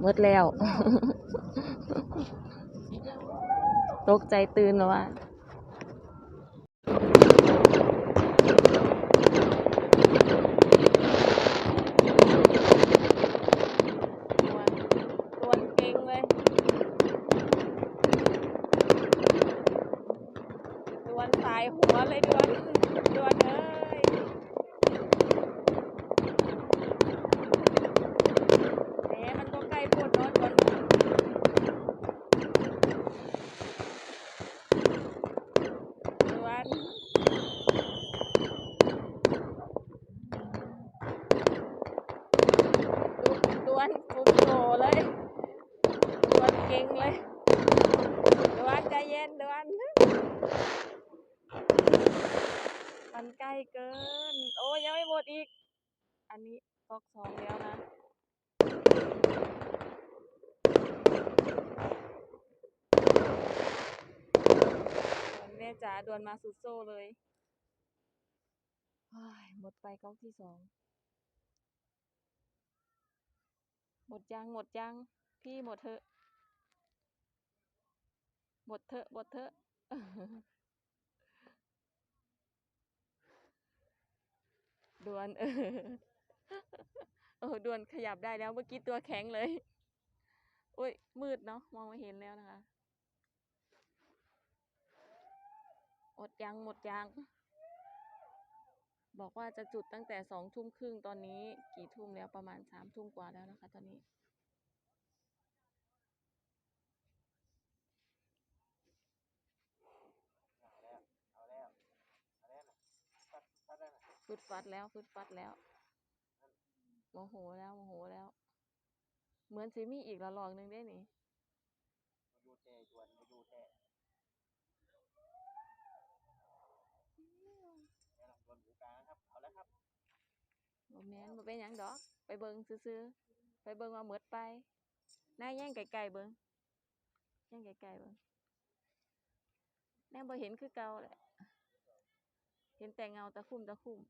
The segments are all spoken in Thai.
หมดแล้ว ตกใจตื่นแล้วว่าตัวตัวเก่งเลยดวนสายหัวเลยด้วนดวนเอ้ยแหมมันก็ใกล้ปวดเนอะดวนดวนดวนฟุกโตเลย ดวนเก่งเลย ดวนใจเย็นดวน มันใกล้ เกิน โอ้ยยังไม่หมดอีก อันนี้ฟอกสองแล้วนะแม่จ๋าดวนมาสุดโซ่เลยเฮ้ยหมดไปก๊อกที่สอง หมดยังหมดยังพี่หมดเถอะ หมดเถอะหมดเถอะ ดวนเออโอ้ดวนขยับได้แล้วเมื่อกี้ตัวแข็งเลยอุ้ยมืดเนาะมองไม่เห็นแล้วนะคะอดยังหมดยังบอกว่าจะจุดตั้งแต่สองทุ่มครึ่งตอนนี้กี่ทุ่มแล้วประมาณสามทุ่มกว่าแล้วนะคะ ตอนนี้ ฟึดฟัดแล้วฟึดฟัดแล้วโมโหแล้วโมโหแล้ว เหมือนสิมีอีกละลอกหนึ่งได้นี่อยู่แท้จวนอยู่แท้แม่ลองโดนหูกลางครับเอาแล้วครับบ่แม่นบ่เป็นยังดอก ไปเบิงซื่อๆไปเบิงว่าหมดไปนายแย่งไก่ๆเบิงแย่งไก่ๆเบิงแน่บ่เห็นคือเก่าแหละเห็นแต่เงาตะคุ่มตะคุ่ม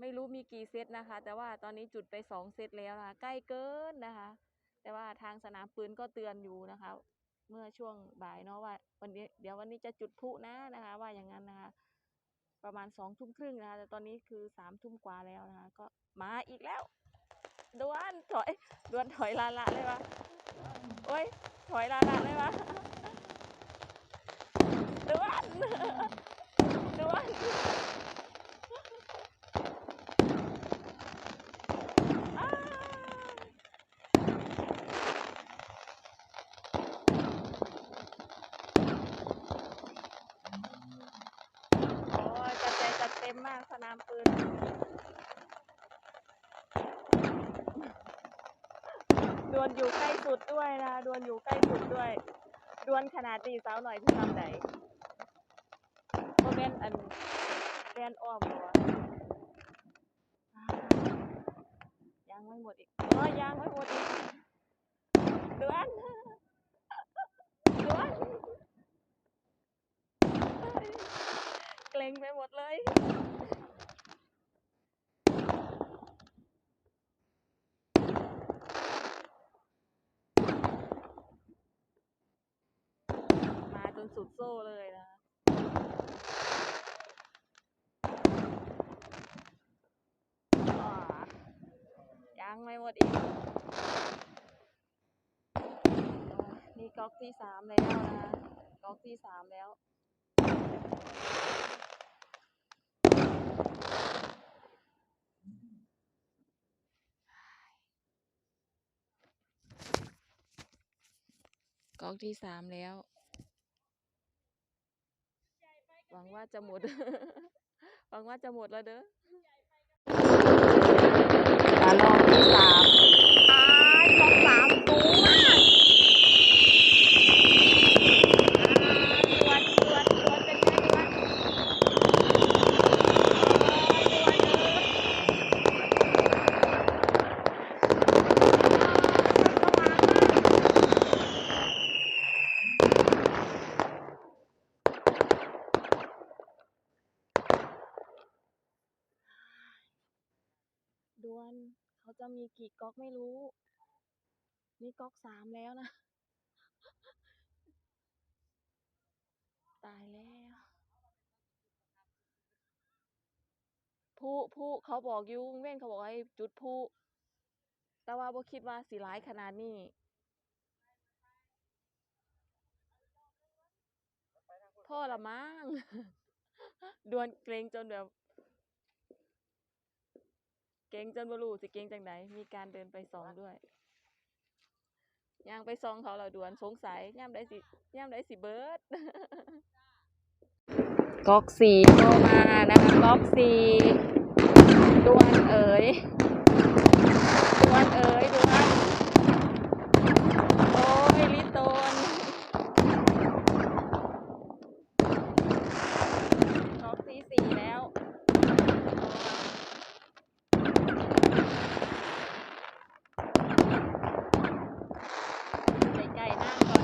ไม่รู้มีกี่เซตนะคะ แต่ว่าตอนนี้จุดไปสองเซตแล้วนะคะใกล้เกินนะคะ แต่ว่าทางสนามปืนก็เตือนอยู่นะคะ เมื่อช่วงบ่ายเนาะว่าวันนี้เดี๋ยววันนี้จะจุดพลุนะนะคะ ว่าอย่างนั้นนะคะ ประมาณสองทุ่มครึ่งนะคะ แต่ตอนนี้คือสามทุ่มกว่าแล้วนะคะ ก็มาอีกแล้วดวนถอยดวนถอยลาละเลยวะโอ้ยถอยลาละเลยวะดวนดวนอ้าวโอ้ยจัดใจจัดเต็มมากสนามปืน ดวนอยู่ใกล้สุดด้วยนะดวนอยู่ใกล้สุดด้วยดวนขนาดนี้สาวหน่อยที่ทำไหนโมเมนอันแดนอ้อมหรอวยังไม่หมดอีกเออยังไม่หมดอีกดวนดวนเกรงไปหมดเลย มาจนสุดโซ่เลยนะ อ่ายังไม่หมดอีกอ่านี่ ก๊อกที่สามแล้วนะคะก๊อกที่สามแล้ว ก๊อกที่สามแล้ว หวังว่าจะหมด หวังว่าจะหมดแล้วเด้อมาลองที่สามอ้ายลองสามสูงมากอ่าดวนดวนดวนเป็นไงดวนโอ้ยดวนเอ้ยอ้าวสว่างมาก ด ดวน เขาจะมีกี่ก๊อกไม่รู้ นี่ก๊อกสามแล้วนะ ตายแล้วผู้ผู้เขาบอกอยูเว้นเขาบอกให้จุดผู้แต่ว่าบ่คิดว่าสิร้ายขนาดนี้พ่อละมั้งดวนเกรงจนแบบ เก่งจนบรูสิเก่งจังไหนมีการเดินไปสองด้วยย่างไปซองเขาเราดวนสงสัยย่ามได้สิย่ามได้สิเบิร์ดก๊อกสี่ก็มานะคะก๊อกสี่ดวนเอ๋ยดวนเอ๋ยดวนโอ้ยลิโตนก๊อกสี่สี่แล้ว ใกล้ๆนั่งก่อน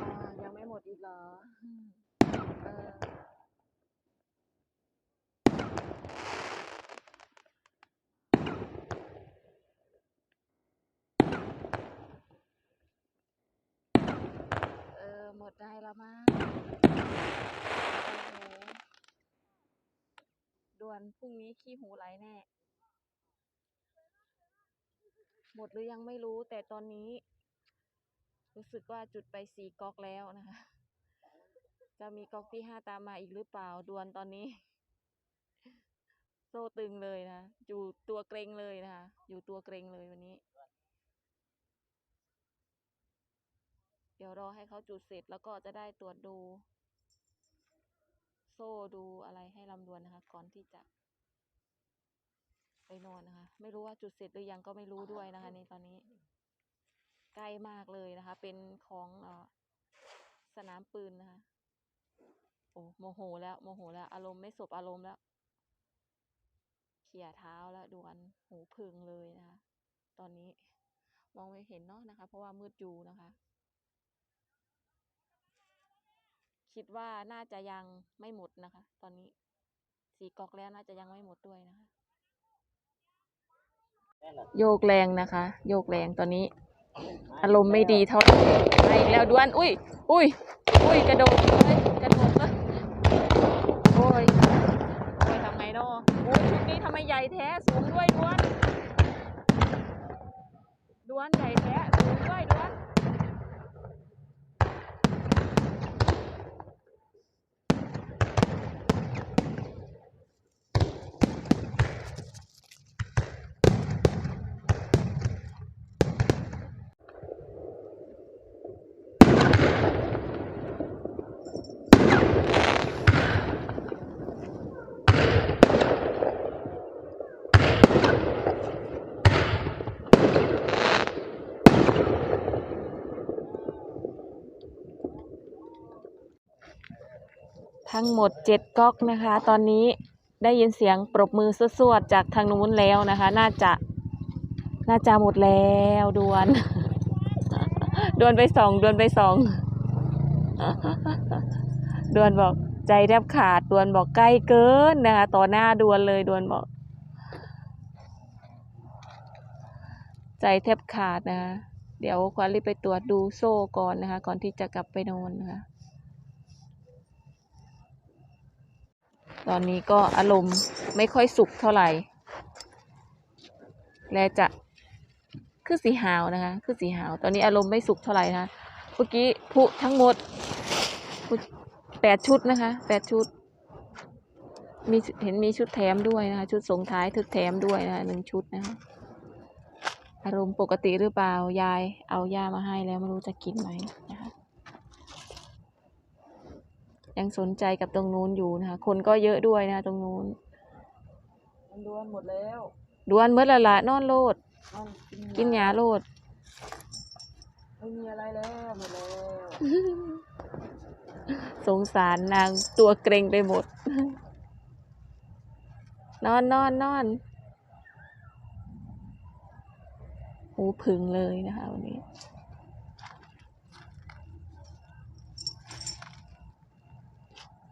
อ่ายังไม่หมดอีกเหรออืมเออเออ หมดได้แล้วมั้งโอ้โหด่ วนพรุ่งนี้ขี้หูไหลแน่ หมดหรือยังไม่รู้ แต่ตอนนี้ รู้สึกว่าจุดไปสี่ก๊อกแล้วนะคะ จะมีก๊อกที่ห้าตามมาอีกหรือเปล่าดวนตอนนี้ โซ่ตึงเลยนะอยู่ตัวเกรงเลยนะคะอยู่ตัวเกรงเลยวันนี้ เดี๋ยวรอให้เขาจุดเสร็จแล้วก็จะได้ตรวจดู โซ่ดูอะไรให้ ก่อนที่จะไปนอนนะคะ ไม่รู้ว่าจุดเสร็จหรือยังก็ไม่รู้ด้วยนะคะในตอนนี้ใกล้มากเลยนะคะ เป็นของเออสนามปืนนะคะ โอ้โมโหแล้วโมโหแล้ว อารมณ์ไม่สบอารมณ์แล้ว เขี่ยเท้าแล้วดวนหูพึงเลยนะคะ ตอนนี้มองไม่เห็นเนาะนะคะ เพราะว่ามืดอยู่นะคะ คิดว่าน่าจะยังไม่หมดนะคะ ตอนนี้ สีกอกแล้วน่าจะยังไม่หมดด้วยนะคะแน่นอนโยกแรงนะคะ โยกแรงตอนนี้ อารมณ์ไม่ดีเท่าไหร่ไปอีกแล้วด้วน อุ้ยอุ้ยอุ้ยกระโดดเลยกระโดดเลยโอ้ยโอ้ยทำไงเนาะโอ้ยชุดนี้ทำไมใหญ่แท้สูงด้วยด้วน ด้วนใหญ่แท้สูง ทั้งหมดเจ็ดก๊อกนะคะ ตอนนี้ได้ยินเสียงปรบมือสวดๆจากทางนู้นแล้วนะคะ น่าจะน่าจะหมดแล้วดวน ดวนไปสองดวนไปสองดวนบอกใจแทบขาดดวนบอกใกล้เกินนะคะต่อหน้าดวนเลยดวนบอก ใจแทบขาดนะคะเดี๋ยวควันรีบไปตรวจดูโซ่ก่อนนะคะ ก่อนที่จะกลับไปนอนนะคะ ตอนนี้ก็อารมณ์ไม่ค่อยสุขเท่าไหร่ และจะคือสีหาวนะคะ คือสีหาว ตอนนี้อารมณ์ไม่สุขเท่าไหร่นะคะเมื่อกี้ผู้ทั้งหมดแปดชุดนะคะแปดชุด มีเห็นมีชุดแถมด้วยนะคะ ชุดส่งท้ายชุดแถมด้วยนะคะหนึ่งชุดนะคะอารมณ์ปกติหรือเปล่ายายเอายามาให้แล้วไม่รู้จะกินไหมนะคะ ยังสนใจกับตรงนู้นอยู่นะคะ คนก็เยอะด้วยนะคะตรงนู้นมันดวนหมดแล้วดวนเมื่อละละนอนโลด มันกินยาโลด ไม่มีอะไรแล้วหมดแล้วสงสารนางตัวเกรงไปหมด นอนนอนนอนหูผึ่งเลยนะคะวันนี้เ